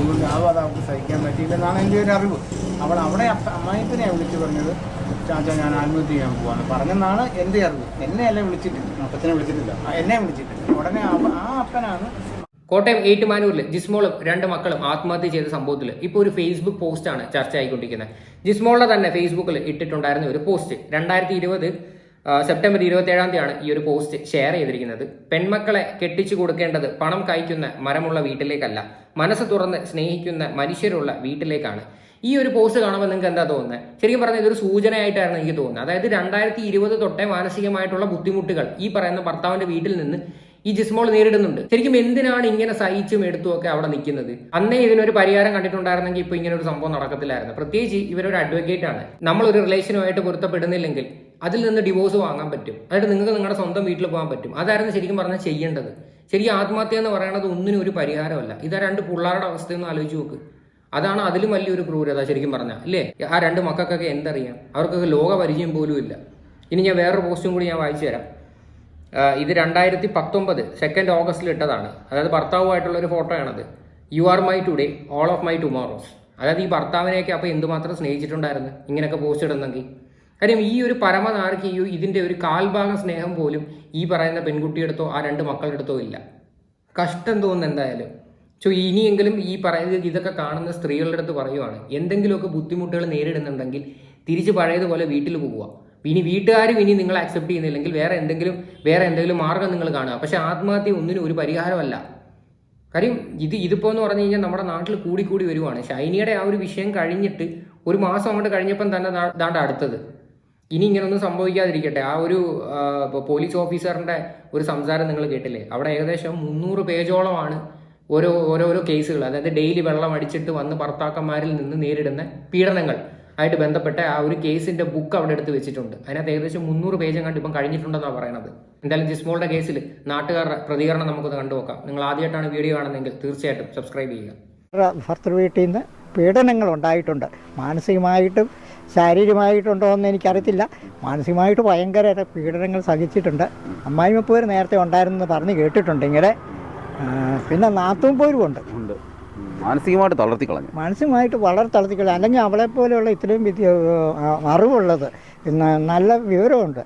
അതുകൊണ്ട് ആ അത് അവൾക്ക് സഹിക്കാൻ പറ്റിയില്ലെന്നാണ് എന്റെ ഒരു അറിവ്. അവൾ അവിടെ അമ്മായിപ്പിനെ വിളിച്ചു പറഞ്ഞത് ചാച്ച ഞാൻ ആത്മഹത്യ ചെയ്യാൻ പോവാണ്. പറഞ്ഞെന്നാണ് എന്റെ അറിവ്. എന്നെ അല്ലേ വിളിച്ചിട്ടില്ല അപ്പച്ചനെ വിളിച്ചിട്ടില്ല. എന്നെ വിളിച്ചിട്ടില്ല. ഉടനെ ആ അപ്പനാണ് കോട്ടയം ഏറ്റുമാനൂരിൽ ജിസ്മോളും രണ്ട് മക്കളും ആത്മഹത്യ ചെയ്ത സംഭവത്തിൽ ഇപ്പോൾ ഒരു ഫേസ്ബുക്ക് പോസ്റ്റാണ് ചർച്ച ആയിക്കൊണ്ടിരിക്കുന്നത്. ജിസ്മോളുടെ തന്നെ ഫേസ്ബുക്കിൽ ഇട്ടിട്ടുണ്ടായിരുന്ന ഒരു പോസ്റ്റ് രണ്ടായിരത്തി ഇരുപത് സെപ്റ്റംബർ ഇരുപത്തി ഏഴാം തീയതിയാണ് ഈ ഒരു പോസ്റ്റ് ഷെയർ ചെയ്തിരിക്കുന്നത്. പെൺമക്കളെ കെട്ടിച്ചു കൊടുക്കേണ്ടത് പണം കഴിക്കുന്ന മരമുള്ള വീട്ടിലേക്കല്ല മനസ്സ് തുറന്ന് സ്നേഹിക്കുന്ന മനുഷ്യരുള്ള വീട്ടിലേക്കാണ്. ഈ ഒരു പോസ്റ്റ് കാണുമ്പോൾ നിങ്ങൾക്ക് എന്താ തോന്നുന്നത്? ശരിക്കും പറഞ്ഞാൽ ഇതൊരു സൂചനയായിട്ടാണ് എനിക്ക് തോന്നുന്നത്. അതായത് രണ്ടായിരത്തി ഇരുപത് തൊട്ടേ മാനസികമായിട്ടുള്ള ബുദ്ധിമുട്ടുകൾ ഈ പറയുന്ന ഭർത്താവിന്റെ വീട്ടിൽ നിന്ന് ഈ ജിസ്മോൾ നേരിടുന്നുണ്ട്. ശരിക്കും എന്തിനാണ് ഇങ്ങനെ സഹിച്ചും എടുത്തും ഒക്കെ അവിടെ നിൽക്കുന്നത്? അന്നേ ഇതിനൊരു പരിഹാരം കണ്ടിട്ടുണ്ടായിരുന്നെങ്കിൽ ഇപ്പൊ ഇങ്ങനെ ഒരു സംഭവം നടക്കത്തില്ലായിരുന്നു. പ്രത്യേകിച്ച് ഇവരൊരു അഡ്വക്കേറ്റ് ആണ്. നമ്മളൊരു റിലേഷനുമായിട്ട് പൊരുത്തപ്പെടുന്നില്ലെങ്കിൽ അതിൽ നിന്ന് ഡിവോഴ്സ് വാങ്ങാൻ പറ്റും. അതായത് നിങ്ങൾക്ക് നിങ്ങളുടെ സ്വന്തം വീട്ടിൽ പോകാൻ പറ്റും. അതായിരുന്നു ശരിക്കും പറഞ്ഞാൽ ചെയ്യേണ്ടത്. ശരി ആത്മഹത്യ എന്ന് പറയുന്നത് ഒന്നിനും ഒരു പരിഹാരമല്ല. ഇതാ രണ്ട് പിള്ളേരുടെ അവസ്ഥയൊന്ന് ആലോചിച്ച് നോക്ക്. അതാണ് അതിലും വലിയൊരു ക്രൂരത ശരിക്കും പറഞ്ഞാൽ അല്ലേ? ആ രണ്ട് മക്കൾക്കൊക്കെ എന്തറിയാം? അവർക്കൊക്കെ ലോക പരിചയം പോലും ഇല്ല. ഇനി ഞാൻ വേറൊരു പോസ്റ്റും കൂടി ഞാൻ വായിച്ചു തരാം. ഇത് രണ്ടായിരത്തി പത്തൊമ്പത് സെക്കൻഡ് ഓഗസ്റ്റിൽ ഇട്ടതാണ്. അതായത് ഭർത്താവുമായിട്ടുള്ള ഒരു ഫോട്ടോ ആണത് you are my today all of my tomorrows അതായത് ഈ ഭർത്താവിനെയൊക്കെ അപ്പോൾ എന്തുമാത്രം സ്നേഹിച്ചിട്ടുണ്ടായിരുന്നു? ഇങ്ങനെയൊക്കെ പോസ്റ്റ് ഇടുന്നെങ്കിൽ. കാര്യം ഈ ഒരു പരമനാർക്കിയോ ഇതിന്റെ ഒരു കാൽഭാഗ സ്നേഹം പോലും ഈ പറയുന്ന പെൺകുട്ടിയെടുത്തോ ആ രണ്ട് മക്കളുടെ അടുത്തോ ഇല്ല. കഷ്ടം തോന്നുന്നു എന്തായാലും. സോ ഇനിയെങ്കിലും ഈ പറയുന്നത് ഇതൊക്കെ കാണുന്ന സ്ത്രീകളുടെ അടുത്ത് പറയുവാണ്. എന്തെങ്കിലുമൊക്കെ ബുദ്ധിമുട്ടുകൾ നേരിടുന്നുണ്ടെങ്കിൽ തിരിച്ച് പഴയതുപോലെ വീട്ടിൽ പോവുക. ഇനി വീട്ടുകാരും ഇനി നിങ്ങൾ അക്സെപ്റ്റ് ചെയ്യുന്നില്ലെങ്കിൽ വേറെ എന്തെങ്കിലും വേറെ എന്തെങ്കിലും മാർഗം നിങ്ങൾ കാണുക. പക്ഷെ ആത്മഹത്യ ഒന്നിനും ഒരു പരിഹാരമല്ല. കാര്യം ഇത് ഇതിപ്പോൾ എന്ന് പറഞ്ഞു കഴിഞ്ഞാൽ നമ്മുടെ നാട്ടിൽ കൂടി കൂടി വരുവാണ്. ഷൈനിയുടെ ആ ഒരു വിഷയം കഴിഞ്ഞിട്ട് ഒരു മാസം അങ്ങോട്ട് കഴിഞ്ഞപ്പം തന്നെ ദാണ്ട അടുത്തത്. ഇനി ഇങ്ങനൊന്നും സംഭവിക്കാതിരിക്കട്ടെ. ആ ഒരു പോലീസ് ഓഫീസറിന്റെ ഒരു സംസാരം നിങ്ങൾ കേട്ടില്ലേ? അവിടെ ഏകദേശം മുന്നൂറ് പേജോളമാണ് ഓരോ ഓരോരോ കേസുകൾ അതായത് ഡെയിലി വെള്ളം അടിച്ചിട്ട് വന്ന് ഭർത്താക്കന്മാരിൽ നിന്ന് നേരിടുന്ന പീഡനങ്ങൾ ആയിട്ട് ബന്ധപ്പെട്ട ആ ഒരു കേസിന്റെ ബുക്ക് അവിടെ എടുത്ത് വെച്ചിട്ടുണ്ട്. അതിനകത്ത് ഏകദേശം മുന്നൂറ് പേജ് കണ്ട് ഇപ്പം കഴിഞ്ഞിട്ടുണ്ടെന്നാണ് പറയണത്. എന്തായാലും ജിസ്മോളുടെ കേസിൽ നാട്ടുകാരുടെ പ്രതികരണം നമുക്കൊന്ന് കണ്ടുനോക്കാം നിങ്ങൾ ആദ്യമായിട്ടാണ് വീഡിയോ കാണുന്നതെങ്കിൽ തീർച്ചയായിട്ടും സബ്സ്ക്രൈബ് ചെയ്യുക. ഭർത്തൃ വീട്ടിൽ നിന്ന് പീഡനങ്ങൾ ഉണ്ടായിട്ടുണ്ട്. മാനസികമായിട്ടും ശാരീരികമായിട്ടുണ്ടോ എന്ന് എനിക്കറിയത്തില്ല. മാനസികമായിട്ട് ഭയങ്കര പീഡനങ്ങൾ സഹിച്ചിട്ടുണ്ട്. അമ്മായിമപ്പൂര് നേരത്തെ ഉണ്ടായിരുന്നെന്ന് പറഞ്ഞ് കേട്ടിട്ടുണ്ട് ഇങ്ങനെ. പിന്നെ നാത്തും പോരും ഉണ്ട്. ഉണ്ട്. മാനസികമായിട്ട് തളർത്തി കളഞ്ഞു. മാനസികമായിട്ട് വളരെ കളഞ്ഞു. അല്ലെങ്കിൽ അവളെ പോലെയുള്ള ഇത്രയും വിദ്യ അറിവുള്ളത് പിന്നെ നല്ല വിവരമുണ്ട്.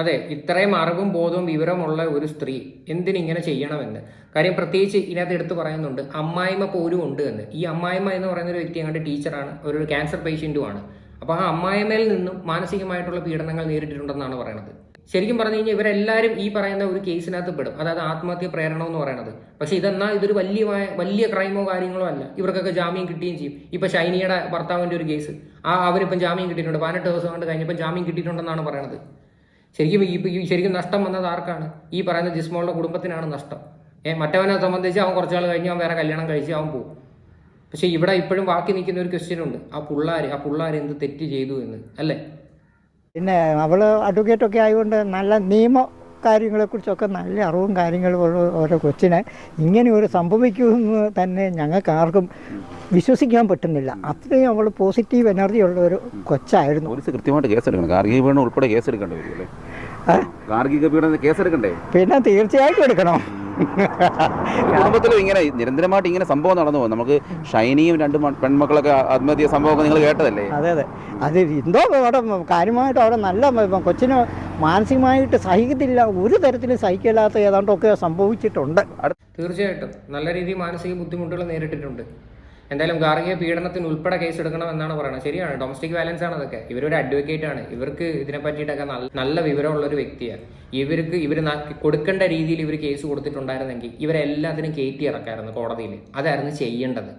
അതെ ഇത്രയും അറിവും ബോധവും വിവരമുള്ള ഒരു സ്ത്രീ എന്തിനിങ്ങനെ ചെയ്യണമെന്ന്? കാര്യം പ്രത്യേകിച്ച് ഇതിനകത്ത് എടുത്തു പറയുന്നുണ്ട് അമ്മായിമ്മ പോലും ഉണ്ട് എന്ന്. ഈ അമ്മായിമ്മ എന്ന് പറയുന്ന ഒരു വ്യക്തി അങ്ങോട്ട് ടീച്ചറാണ് ഒരു ക്യാൻസർ പേഷ്യന്റുമാണ് അപ്പോൾ ആ അമ്മായിമ്മയിൽ നിന്നും മാനസികമായിട്ടുള്ള പീഡനങ്ങൾ നേരിട്ടിട്ടുണ്ടെന്നാണ് പറയുന്നത് ശരിക്കും പറഞ്ഞു കഴിഞ്ഞാൽ ഇവരെല്ലാവരും ഈ പറയുന്ന ഒരു കേസിനകത്ത് പെടും. അതായത് ആത്മഹത്യ പ്രേരണം എന്ന് പറയുന്നത് പക്ഷേ ഇതെന്നാൽ ഇതൊരു വലിയ വലിയ ക്രൈമോ കാര്യങ്ങളോ അല്ല. ഇവർക്കൊക്കെ ജാമ്യം കിട്ടുകയും ചെയ്യും. ഇപ്പൊ ഷൈനിയുടെ ഭർത്താവിന്റെ ഒരു കേസ്. ആ അവരിപ്പം ജാമ്യം കിട്ടിയിട്ടുണ്ട്. പതിനെട്ട് ദിവസം കൊണ്ട് കഴിഞ്ഞപ്പോൾ ജാമ്യം കിട്ടിയിട്ടുണ്ടെന്നാണ് പറയുന്നത് ശരിക്കും ഈ ശരിക്കും നഷ്ടം വന്നത് ആർക്കാണ്? ഈ പറയുന്ന ജിസ്മോളുടെ കുടുംബത്തിനാണ് നഷ്ടം. ഏ മറ്റവനെ സംബന്ധിച്ച് അവൻ കുറച്ചാൾ കഴിഞ്ഞ് അവൻ വേറെ കല്യാണം കഴിച്ച് അവൻ പോകും പക്ഷെ ഇവിടെ ഇപ്പോഴും ബാക്കി നിൽക്കുന്ന ഒരു ക്വസ്റ്റ്യൻ ഉണ്ട്. ആ പുള്ളാര് ആ പുള്ളാർ എന്ത് തെറ്റ് ചെയ്തു എന്ന് അല്ലേ? പിന്നെ അവൾ അഡ്വക്കേറ്റൊക്കെ ആയതുകൊണ്ട് നല്ല നിയമ കാര്യങ്ങളെക്കുറിച്ചൊക്കെ നല്ല അറിവും കാര്യങ്ങളും ഉള്ള ഓരോ കൊച്ചിനെ ഇങ്ങനെ ഒരു സംഭവിക്കുമെന്ന് തന്നെ ഞങ്ങൾക്ക് ആർക്കും വിശ്വസിക്കാൻ പറ്റുന്നില്ല. അത്രയും അവൾ പോസിറ്റീവ് എനർജി ഉള്ള ഒരു കൊച്ചായിരുന്നു. പോലീസ് കൃത്യമായിട്ട് കേസെടുക്കണം. എടുക്കണം ഉൾപ്പെടെ കേസെടുക്കേണ്ടി വരും അല്ലേ? ഏ? ഗാർഹിക പീഡനം കേസെടുക്കണ്ടേ പിന്നെ തീർച്ചയായിട്ടും എടുക്കണം. കുടുംബത്തിലും ഇങ്ങനെ നിരന്തരമായിട്ട് ഇങ്ങനെ സംഭവം നടന്നു പോകും. നമുക്ക് ഷൈനിയും രണ്ട് പെൺമക്കളൊക്കെ ആത്മഹത്യ സംഭവമൊക്കെ നിങ്ങൾ കേട്ടതല്ലേ? അതെ അതെ. അത് എന്തോ അവിടെ കാര്യമായിട്ട് അവിടെ നല്ല കൊച്ചിന് മാനസികമായിട്ട് സഹിക്കത്തില്ല. ഒരു തരത്തിലും സഹിക്കില്ലാത്ത ഏതാണ്ടൊക്കെ സംഭവിച്ചിട്ടുണ്ട്. തീർച്ചയായിട്ടും. നല്ല രീതിയിൽ മാനസിക ബുദ്ധിമുട്ടുകൾ നേരിട്ടിട്ടുണ്ട്. എന്തായാലും ഗാർഹിക പീഡനത്തിന് ഉൾപ്പെടെ കേസ് എടുക്കണം എന്നാണ് പറയുന്നത്. ശരിയാണ് ഡൊമസ്റ്റിക് വയലൻസ് ആണ് അതൊക്കെ. ഇവരൊരു അഡ്വക്കേറ്റ് ആണ്. ഇവർക്ക് ഇതിനെ പറ്റിയിട്ടൊക്കെ നല്ല നല്ല വിവരമുള്ള ഒരു വ്യക്തിയാണ്. ഇവർക്ക് ഇവർ കൊടുക്കേണ്ട രീതിയിൽ ഇവർ കേസ് കൊടുത്തിട്ടുണ്ടായിരുന്നെങ്കിൽ ഇവരെല്ലാത്തിനും കയറ്റി ഇറക്കായിരുന്നു കോടതിയിൽ. അതായിരുന്നു ചെയ്യേണ്ടത്.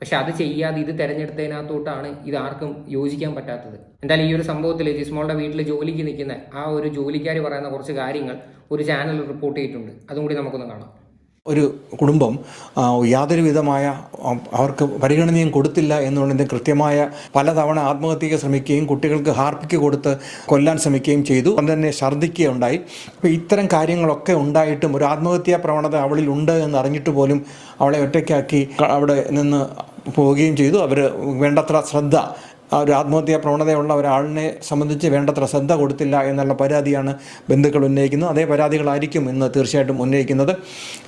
പക്ഷെ അത് ചെയ്യാതെ ഇത് തെരഞ്ഞെടുത്തതിനകത്തോട്ടാണ് ഇത് ആർക്കും യോജിക്കാൻ പറ്റാത്തത്. എന്തായാലും ഈ ഒരു സംഭവത്തിൽ ജിസ്മോളുടെ വീട്ടിൽ ജോലിക്ക് നിൽക്കുന്ന ആ ഒരു ജോലിക്കാർ പറയുന്ന കുറച്ച് കാര്യങ്ങൾ ഒരു ചാനൽ റിപ്പോർട്ട് ചെയ്തിട്ടുണ്ട്. അതും കൂടി നമുക്കൊന്ന് കാണാം. ഒരു കുടുംബം യാതൊരു വിധമായ അവർക്ക് പരിഗണനയും കൊടുത്തില്ല എന്നുള്ളതിന്റെ കൃത്യമായ പലതവണ ആത്മഹത്യയ്ക്ക് ശ്രമിക്കുകയും കുട്ടികൾക്ക് ഹാർപ്പിക്ക് കൊടുത്ത് കൊല്ലാൻ ശ്രമിക്കുകയും ചെയ്തു. അത് തന്നെ ഛർദ്ദിക്കുകയുണ്ടായി. അപ്പോൾ ഇത്തരം കാര്യങ്ങളൊക്കെ ഉണ്ടായിട്ടും ഒരു ആത്മഹത്യാ പ്രവണത അവളിൽ ഉണ്ട് എന്ന് അറിഞ്ഞിട്ട് പോലും അവളെ ഒറ്റയ്ക്കാക്കി അവിടെ നിന്ന് പോവുകയും ചെയ്തു. അവർ വേണ്ടത്ര ശ്രദ്ധ ആ ഒരു ആത്മഹത്യാ പ്രവണതയുള്ള ഒരാളിനെ സംബന്ധിച്ച് വേണ്ടത്ര ശ്രദ്ധ കൊടുത്തില്ല എന്നുള്ള പരാതിയാണ് ബന്ധുക്കൾ ഉന്നയിക്കുന്നത്. അതേ പരാതികളായിരിക്കും ഇന്ന് തീർച്ചയായിട്ടും ഉന്നയിക്കുന്നത്.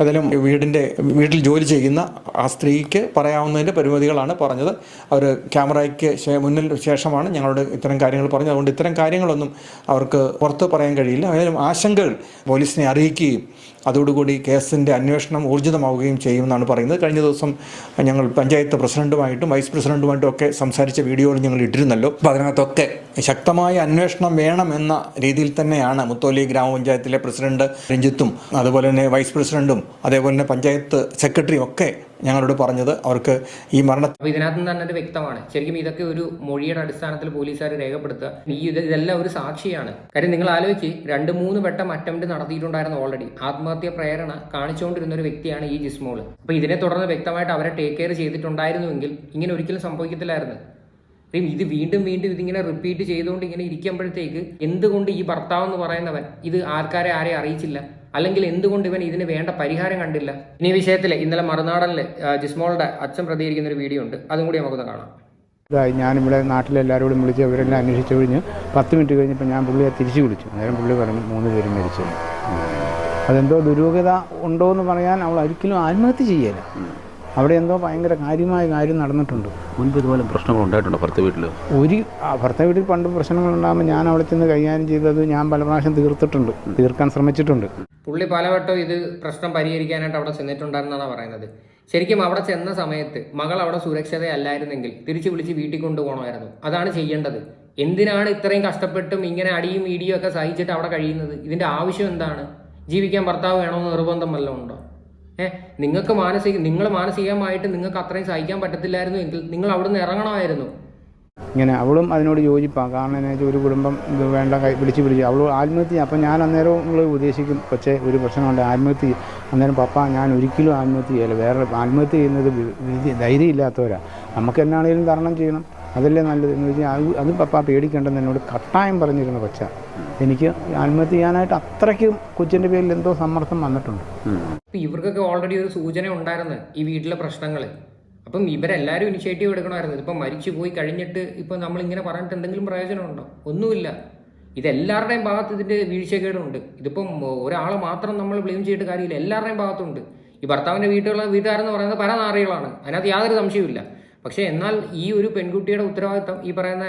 അതിലും വീടിന്റെ വീട്ടിൽ ജോലി ചെയ്യുന്ന ആ സ്ത്രീക്ക് പറയാവുന്നതിന്റെ പരിമിതികളാണ് പറഞ്ഞത്. അവർ ക്യാമറയ്ക്ക് മുന്നിൽ ശേഷമാണ് ഞങ്ങളോട് ഇത്തരം കാര്യങ്ങൾ പറഞ്ഞത്. അതുകൊണ്ട് ഇത്തരം കാര്യങ്ങളൊന്നും അവർക്ക് പുറത്ത് പറയാൻ കഴിയില്ല. ഏതായാലും ആശങ്കകൾ പോലീസിനെ അറിയിക്കുകയും അതോടുകൂടി കേസിന്റെ അന്വേഷണം ഊർജിതമാവുകയും ചെയ്യുമെന്നാണ് പറയുന്നത്. കഴിഞ്ഞ ദിവസം ഞങ്ങൾ പഞ്ചായത്ത് പ്രസിഡന്റുമായിട്ടും വൈസ് പ്രസിഡന്റുമായിട്ടും ഒക്കെ സംസാരിച്ച വീഡിയോയിൽ ഞങ്ങൾ ഇട്ടിരുന്നല്ലോ. അപ്പോൾ അതിനകത്തൊക്കെ ശക്തമായ അന്വേഷണം വേണമെന്ന രീതിയിൽ തന്നെയാണ് മുത്തോലി ഗ്രാമപഞ്ചായത്തിലെ പ്രസിഡന്റ് രഞ്ജിത്തും അതുപോലെ തന്നെ വൈസ് പ്രസിഡന്റും അതേപോലെ തന്നെ പഞ്ചായത്ത് സെക്രട്ടറിയും ഒക്കെ ഞങ്ങളോട് പറഞ്ഞത് അവർക്ക് ഈ മരണ അപ്പൊ ഇതിനകത്ത് തന്നെ വ്യക്തമാണ്. ശരിക്കും ഇതൊക്കെ ഒരു മൊഴിയുടെ അടിസ്ഥാനത്തിൽ പോലീസുകാർ രേഖപ്പെടുത്തുക. ഈ ഇത് ഇതെല്ലാം ഒരു സാക്ഷിയാണ്. കാര്യം നിങ്ങൾ ആലോചിച്ച് രണ്ട് മൂന്ന് വട്ടം അറ്റംപ്റ്റ് നടത്തിയിട്ടുണ്ടായിരുന്നു ഓൾറെഡി ആത്മഹത്യ പ്രേരണ കാണിച്ചുകൊണ്ടിരുന്ന ഒരു വ്യക്തിയാണ് ഈ ജിസ്മോൾ അപ്പൊ ഇതിനെ തുടർന്ന് വ്യക്തമായിട്ട് അവരെ ടേക്ക് കെയർ ചെയ്തിട്ടുണ്ടായിരുന്നുവെങ്കിൽ ഇങ്ങനെ ഒരിക്കലും സംഭവിക്കത്തില്ലായിരുന്നു. കാര്യം ഇത് വീണ്ടും വീണ്ടും ഇതിങ്ങനെ റിപ്പീറ്റ് ചെയ്തുകൊണ്ട് ഇങ്ങനെ ഇരിക്കുമ്പോഴത്തേക്ക് എന്തുകൊണ്ട് ഈ ഭർത്താവ് എന്ന് പറയുന്നവൻ ഇത് ആൾക്കാരെ ആരെ അറിയിച്ചില്ല? അല്ലെങ്കിൽ എന്തുകൊണ്ട് ഇവൻ ഇതിന് വേണ്ട പരിഹാരം കണ്ടില്ല? ഇനി വിഷയത്തിൽ ഇന്നലെ മറുനാടനിൽ ജിസ്മോളുടെ അച്ഛൻ പ്രതികരിക്കുന്ന ഒരു വീഡിയോ ഉണ്ട്. അതും കൂടി നമുക്കൊന്ന് കാണാം. ഞാനിവിടെ നാട്ടിലെല്ലാവരോടും വിളിച്ച് അവരെല്ലാം അന്വേഷിച്ചു കഴിഞ്ഞ് പത്ത് മിനിറ്റ് കഴിഞ്ഞപ്പോൾ ഞാൻ പുള്ളിയെ തിരിച്ചു വിളിച്ചു. നേരം പുള്ളി പറഞ്ഞു മൂന്ന് പേരും മരിച്ചു. അതെന്തോ ദുരൂഹത ഉണ്ടോ എന്ന് പറയാൻ അവൾ ഒരിക്കലും ആത്മഹത്യ ചെയ്യല. അവിടെ എന്തോ ഭയങ്കര കാര്യമായ കാര്യം നടന്നിട്ടുണ്ട്. മുൻപ് ഇതുപോലെ പ്രശ്നങ്ങൾ ഉണ്ടായിട്ടുണ്ടോ ഭർത്ത വീട്ടിൽ ഒരു ആ, ഭർത്താവ് വീട്ടിൽ പണ്ട് പ്രശ്നങ്ങൾ ഉണ്ടാകുമ്പോൾ ഞാൻ അവിടെ ചെന്ന് കൈകാര്യം ചെയ്തത് ഞാൻ പല പ്രാവശ്യം തീർത്തിട്ടുണ്ട് തീർക്കാൻ ശ്രമിച്ചിട്ടുണ്ട്. പുള്ളി പലവട്ടം ഇത് പ്രശ്നം പരിഹരിക്കാനായിട്ട് അവിടെ ചെന്നിട്ടുണ്ടായിരുന്നാണ് പറയുന്നത്. ശരിക്കും അവിടെ ചെന്ന സമയത്ത് മകൾ അവിടെ സുരക്ഷിതയല്ലായിരുന്നെങ്കിൽ തിരിച്ചു വിളിച്ച് വീട്ടിൽ കൊണ്ടുപോകണമായിരുന്നു. അതാണ് ചെയ്യേണ്ടത്. എന്തിനാണ് ഇത്രയും കഷ്ടപ്പെട്ടും ഇങ്ങനെ അടിയും ഇടിയും ഒക്കെ സഹിച്ചിട്ട് അവിടെ കഴിയുന്നത്? ഇതിന്റെ ആവശ്യം എന്താണ്? ജീവിക്കാൻ ഭർത്താവ് വേണമെന്ന് നിർബന്ധം വല്ലതും ഉണ്ടോ? ഏഹ് നിങ്ങൾക്ക് മാനസിക നിങ്ങൾ മാനസികമായിട്ട് നിങ്ങൾക്ക് അത്രയും സഹിക്കാൻ പറ്റത്തില്ലായിരുന്നു എങ്കിൽ നിങ്ങൾ അവിടുന്ന് ഇറങ്ങണമായിരുന്നു. ഇങ്ങനെ അവളും അതിനോട് യോജിപ്പാണ് കാരണം എന്നു വെച്ചാൽ ഒരു കുടുംബം വേണ്ട കൈ പിടിച്ച് പിടിച്ച്. അവൾ ആത്മഹത്യ അപ്പം ഞാൻ അന്നേരം നിങ്ങൾ ഉദ്ദേശിക്കും പക്ഷേ ഒരു പ്രശ്നമുണ്ട് ആത്മഹത്യ. അന്നേരം പപ്പ ഞാൻ ഒരിക്കലും ആത്മഹത്യ ചെയ്യല്ല. വേറെ ആത്മഹത്യ ചെയ്യുന്നത് വി- ധൈര്യം ഇല്ലാത്തവരാണ് നമുക്ക് എന്നാണെങ്കിലും തരണം ചെയ്യണം. അതല്ലേ നല്ലത് എന്ന് വെച്ചാൽ അത് പപ്പ പേടിക്കേണ്ടെന്ന് എന്നോട് കട്ടായം പറഞ്ഞിരുന്ന കൊച്ച. എനിക്ക് ആത്മഹത്യ ചെയ്യാനായിട്ട് അത്രയ്ക്കും കൊച്ചിന്റെ പേരിൽ എന്തോ സമ്മർദ്ദം വന്നിട്ടുണ്ട്. ഇപ്പൊ ഇവർക്കൊക്കെ ഓൾറെഡി ഒരു സൂചന ഉണ്ടായിരുന്നു ഈ വീട്ടിലെ പ്രശ്നങ്ങൾ അപ്പം ഇവരെല്ലാവരും ഇനിഷ്യേറ്റീവ് എടുക്കണമായിരുന്നു. ഇപ്പം മരിച്ചു പോയി കഴിഞ്ഞിട്ട് ഇപ്പം നമ്മൾ ഇങ്ങനെ പറഞ്ഞിട്ട് എന്തെങ്കിലും പ്രയോജനമുണ്ടോ? ഒന്നുമില്ല. ഇതെല്ലാവരുടെയും ഭാഗത്ത് ഇതിന്റെ വീഴ്ചകേടുണ്ട്. ഇതിപ്പം ഒരാൾ മാത്രം നമ്മൾ ബ്ലെയിം ചെയ്തിട്ട് കാര്യമില്ല. എല്ലാവരുടെയും ഭാഗത്തുണ്ട്. ഈ ഭർത്താവിന്റെ വീട്ടുള്ള വീട്ടുകാരെന്ന് പറയുന്നത് പല നാറികളാണ്. അതിനകത്ത് യാതൊരു സംശയവുമില്ല. പക്ഷേ എന്നാൽ ഈ ഒരു പെൺകുട്ടിയുടെ ഉത്തരവാദിത്തം ഈ പറയുന്ന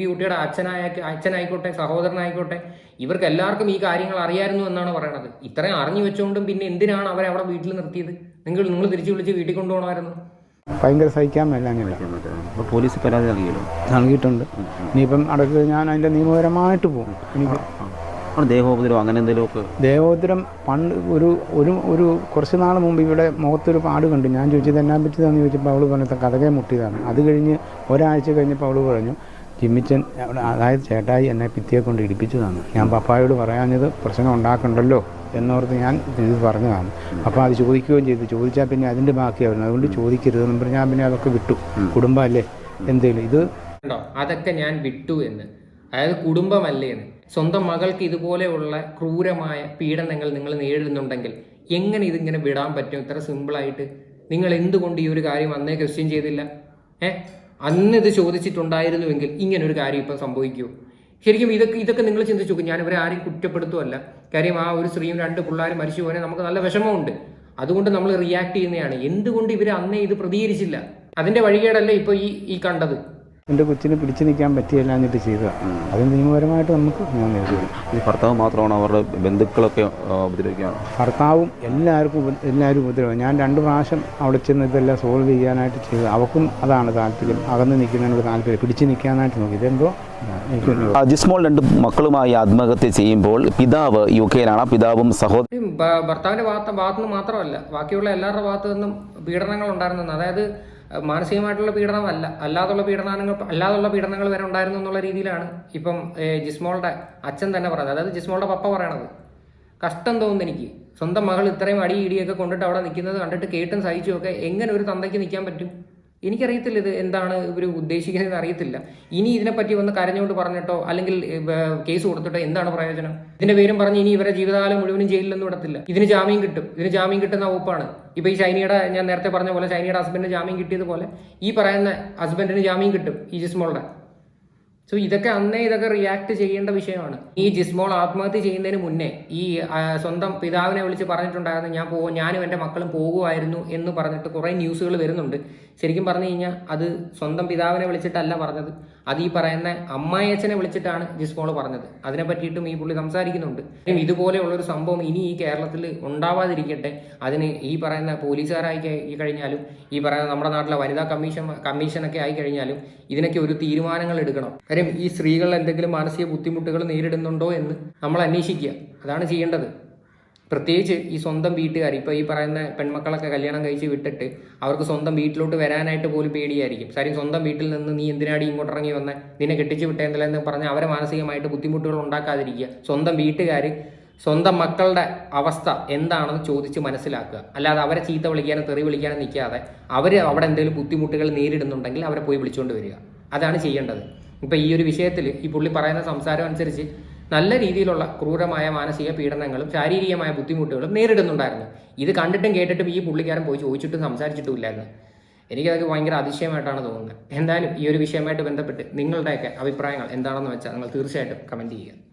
ഈ കുട്ടിയുടെ അച്ഛനായ അച്ഛനായിക്കോട്ടെ സഹോദരനായിക്കോട്ടെ ഇവർക്ക് എല്ലാവർക്കും ഈ കാര്യങ്ങൾ അറിയായിരുന്നു എന്നാണ് പറയണത്. ഇത്രയും അറിഞ്ഞു വെച്ചുകൊണ്ടും പിന്നെ എന്തിനാണ് അവരെ അവിടെ വീട്ടിൽ നിർത്തിയത്? നിങ്ങൾ നിങ്ങൾ തിരിച്ചു വിളിച്ച് വീട്ടിൽ കൊണ്ടുപോകണമായിരുന്നു. ഭയങ്കര സഹിക്കാൻ മേലാഞ്ഞില്ല അപ്പോൾ പോലീസ് പരാതി നൽകിയല്ലോ? നൽകിയിട്ടുണ്ട്. ഇനിയിപ്പം അടുത്ത് ഞാൻ അതിന്റെ നിയമപരമായിട്ട് പോകും എനിക്ക് ദേഹോപദ്രവം അങ്ങനെ എന്തെങ്കിലുമൊക്കെ? ദേഹോപദ്രം പണ്ട് ഒരു ഒരു ഒരു കുറച്ച് നാൾ മുമ്പ് ഇവിടെ മുഖത്തൊരു പാട് കണ്ടു. ഞാൻ ചോദിച്ചത് എന്നാ പറ്റിയതാണെന്ന് ചോദിച്ചപ്പോൾ അവൾ പറഞ്ഞത് കഥകെ മുട്ടിയതാണ്. അത് കഴിഞ്ഞ് ഒരാഴ്ച കഴിഞ്ഞപ്പോൾ അവൾ പറഞ്ഞു ജിമ്മിച്ചൻ അതായത് ചേട്ടായി എന്നെ പിത്തിയെ കൊണ്ട് ഇടിപ്പിച്ചതാണ്. ഞാൻ പപ്പായോട് പറയാഞ്ഞത് പ്രശ്നം ഉണ്ടാക്കണ്ടല്ലോ എന്നോർത്ത് ഞാൻ ഇത് പറഞ്ഞതാണ്. അപ്പോൾ അത് ചോദിക്കുകയും ചെയ്തു. ചോദിച്ചാൽ പിന്നെ അതിന്റെ ബാക്കിയായിരുന്നു. അതുകൊണ്ട് ചോദിക്കരുതെന്ന് പറഞ്ഞ് ഞാൻ പിന്നെ അതൊക്കെ വിട്ടു. കുടുംബമല്ലേ? എന്തെങ്കിലും ഇത് അതൊക്കെ ഞാൻ വിട്ടു എന്ന്. അതായത് കുടുംബമല്ലേ എന്ന്. സ്വന്തം മകൾക്ക് ഇതുപോലെയുള്ള ക്രൂരമായ പീഡനങ്ങൾ നിങ്ങൾ നേരിടുന്നുണ്ടെങ്കിൽ എങ്ങനെ ഇതിങ്ങനെ വിടാൻ പറ്റും? ഇത്ര സിമ്പിളായിട്ട് നിങ്ങൾ എന്തുകൊണ്ട് ഈ ഒരു കാര്യം അന്നേ ക്വസ്റ്റ്യൻ ചെയ്തില്ല? ഏഹ് അന്ന് ഇത് ചോദിച്ചിട്ടുണ്ടായിരുന്നുവെങ്കിൽ ഇങ്ങനെ ഒരു കാര്യം ഇപ്പം സംഭവിക്കുമോ ശരിക്കും ഇതൊക്കെ ഇതൊക്കെ നിങ്ങൾ ചിന്തിച്ചു നോക്കും. ഞാൻ ഇവരെ ആരും കുറ്റപ്പെടുത്തുമല്ല കാര്യം ആ ഒരു സ്ത്രീയും രണ്ട് പിള്ളേരും മരിച്ചു പോയാൽ നമുക്ക് നല്ല വിഷമമുണ്ട്. അതുകൊണ്ട് നമ്മൾ റിയാക്ട് ചെയ്യുന്നതാണ്. എന്തുകൊണ്ട് ഇവർ അന്നേ ഇത് പ്രതികരിച്ചില്ല? അതിന്റെ വഴികേടല്ലേ ഇപ്പൊ ഈ ഈ കണ്ടത്? എന്റെ കൊച്ചിന് പിടിച്ചു നിൽക്കാൻ പറ്റിയില്ല എന്നിട്ട് ചെയ്തതാണ് അത് നിയമപരമായിട്ട് നമുക്ക് ഞാൻ നേരിടും ഈ ഭർത്താവ് മാത്രമാണ് അവരുടെ ബന്ധുക്കളൊക്കെ ഉപദ്രവിക്കുകയാണ് ഭർത്താവും എല്ലാവർക്കും ഉപ- എല്ലാവരും ഉപദ്രവം. ഞാൻ രണ്ട് പ്രാവശ്യം അവിടെ ചെന്ന് ഇതെല്ലാം സോൾവ് ചെയ്യാനായിട്ട് ചെയ്തു അവക്കും അതാണ് താല്പര്യം. അകന്ന് നിൽക്കുന്നതിനുള്ള താല്പര്യം. പിടിച്ചു നിൽക്കാനായിട്ട് നോക്കി. ഇതെന്തോ? ആ, ജിസ്മോൾ രണ്ട് മക്കളുമായി ആത്മഹത്യ ചെയ്യുമ്പോൾ പിതാവ് യു കെയിലാണ് പിതാവും സഹോദരൻ ഭർത്താവിന്റെ ഭാഗത്ത് ഭാഗത്തുനിന്ന് മാത്രമല്ല ബാക്കിയുള്ള എല്ലാവരുടെ ഭാഗത്തു നിന്നും പീഡനങ്ങൾ ഉണ്ടായിരുന്നു അതായത് മാനസികമായിട്ടുള്ള പീഡനമല്ല അല്ലാതുള്ള പീഡനങ്ങൾ അല്ലാതുള്ള പീഡനങ്ങൾ വരെ ഉണ്ടായിരുന്നു എന്നുള്ള രീതിയിലാണ് ഇപ്പം ജിസ്മോളുടെ അച്ഛൻ തന്നെ പറയുന്നത്. അതായത് ജിസ്മോളുടെ പപ്പ പറയണത്. കഷ്ടം തോന്നുന്നു എനിക്ക്. സ്വന്തം മകൾ ഇത്രയും അടി ഇടിയൊക്കെ കൊണ്ടിട്ട് അവിടെ നിൽക്കുന്നത് കണ്ടിട്ട് കേട്ടും സഹിച്ചും ഒക്കെ എങ്ങനെ ഒരു തന്തയ്ക്ക് നിൽക്കാൻ പറ്റും? എനിക്കറിയത്തില്ല ഇത് എന്താണ് ഇവർ ഉദ്ദേശിക്കുന്നത് അറിയത്തില്ല. ഇനി ഇതിനെപ്പറ്റി ഒന്ന് കരഞ്ഞുകൊണ്ട് പറഞ്ഞിട്ടോ അല്ലെങ്കിൽ കേസ് കൊടുത്തിട്ടോ എന്താണ് പ്രയോജനം? ഇതിന്റെ പേരും പറഞ്ഞ് ഇനി ഇവരെ ജീവിതകാലം മുഴുവനും ജയിലിലൊന്നും ഇടത്തില്ല. ഇതിന് ജാമ്യം കിട്ടും. ഇതിന് ജാമ്യം കിട്ടുന്ന വകുപ്പാണ്. ഇപ്പൊ ഈ ഷൈനിയുടെ ഞാൻ നേരത്തെ പറഞ്ഞ പോലെ ഷൈനിയുടെ ഹസ്ബൻഡിന് ജാമ്യം കിട്ടിയതുപോലെ ഈ പറയുന്ന ഹസ്ബൻഡിന് ജാമ്യം കിട്ടും ഈ ജിസ്മോളുടെ. സോ ഇതൊക്കെ അന്നേ ഇതൊക്കെ റിയാക്ട് ചെയ്യേണ്ട വിഷയമാണ്. ഈ ജിസ്മോൾ ആത്മഹത്യ ചെയ്യുന്നതിന് മുന്നേ ഈ സ്വന്തം പിതാവിനെ വിളിച്ച് പറഞ്ഞിട്ടുണ്ടായിരുന്നു ഞാൻ പോകും ഞാനും എന്റെ മക്കളും പോകുമായിരുന്നു എന്ന് പറഞ്ഞിട്ട് കുറേ ന്യൂസുകൾ വരുന്നുണ്ട്. ശരിക്കും പറഞ്ഞു കഴിഞ്ഞാൽ അത് സ്വന്തം പിതാവിനെ വിളിച്ചിട്ടല്ല പറഞ്ഞത്. അത് ഈ പറയുന്ന അമ്മായച്ചനെ വിളിച്ചിട്ടാണ് ജിസ്മോൾ പറഞ്ഞത്. അതിനെ പറ്റിയിട്ടും ഈ പുള്ളി സംസാരിക്കുന്നുണ്ട്. ഇതുപോലെയുള്ള ഒരു സംഭവം ഇനി ഈ കേരളത്തിൽ ഉണ്ടാവാതിരിക്കട്ടെ. അതിന് ഈ പറയുന്ന പോലീസുകാരായി കഴി- കഴിഞ്ഞാലും ഈ പറയുന്ന നമ്മുടെ നാട്ടിലെ വനിതാ കമ്മീഷൻ കമ്മീഷനൊക്കെ ആയി കഴിഞ്ഞാലും ഇതിനൊക്കെ ഒരു തീരുമാനങ്ങൾ എടുക്കണം. കാര്യം ഈ സ്ത്രീകൾ എന്തെങ്കിലും മാനസിക ബുദ്ധിമുട്ടുകൾ നേരിടുന്നുണ്ടോ എന്ന് നമ്മൾ അന്വേഷിക്കുക. അതാണ് ചെയ്യേണ്ടത്. പ്രത്യേകിച്ച് ഈ സ്വന്തം വീട്ടുകാർ ഇപ്പോൾ ഈ പറയുന്ന പെൺമക്കളൊക്കെ കല്യാണം കഴിച്ച് വിട്ടിട്ട് അവർക്ക് സ്വന്തം വീട്ടിലോട്ട് വരാനായിട്ട് പോലും പേടിയായിരിക്കും. സാരി സ്വന്തം വീട്ടിൽ നിന്ന് നീ എന്തിനാടി ഇങ്ങോട്ട് ഇറങ്ങി വന്നേ? നിന്നെ കെട്ടിച്ച് വിട്ടേന്നില്ലെന്ന് പറഞ്ഞ് അവരെ മാനസികമായിട്ട് ബുദ്ധിമുട്ടുകൾ ഉണ്ടാക്കാതിരിക്കുക. സ്വന്തം വീട്ടുകാർ സ്വന്തം മക്കളുടെ അവസ്ഥ എന്താണെന്ന് ചോദിച്ച് മനസ്സിലാക്കുക. അല്ലാതെ അവരെ ചീത്ത വിളിക്കാനും തെറി വിളിക്കാനും നിൽക്കാതെ അവർ അവിടെ എന്തെങ്കിലും ബുദ്ധിമുട്ടുകൾ നേരിടുന്നുണ്ടെങ്കിൽ അവരെ പോയി വിളിച്ചുകൊണ്ട് വരിക. അതാണ് ചെയ്യേണ്ടത്. ഇപ്പം ഈ ഒരു വിഷയത്തിൽ ഈ പുള്ളി പറയുന്ന സംസാരം അനുസരിച്ച് നല്ല രീതിയിലുള്ള ക്രൂരമായ മാനസിക പീഡനങ്ങളും ശാരീരികമായ ബുദ്ധിമുട്ടുകളും നേരിടുന്നുണ്ടായിരുന്നു. ഇത് കണ്ടിട്ടും കേട്ടിട്ടും ഈ പുള്ളിക്കാരൻ പോയി ചോദിച്ചിട്ടും സംസാരിച്ചിട്ടും ഇല്ലായിരുന്നു എനിക്കതൊക്കെ ഭയങ്കര അതിശയമായിട്ടാണ് തോന്നുന്നത്. എന്തായാലും ഈ ഒരു വിഷയമായിട്ട് ബന്ധപ്പെട്ട് നിങ്ങളുടെയൊക്കെ അഭിപ്രായങ്ങൾ എന്താണെന്ന് വെച്ചാൽ നിങ്ങൾ തീർച്ചയായിട്ടും കമന്റ് ചെയ്യുക.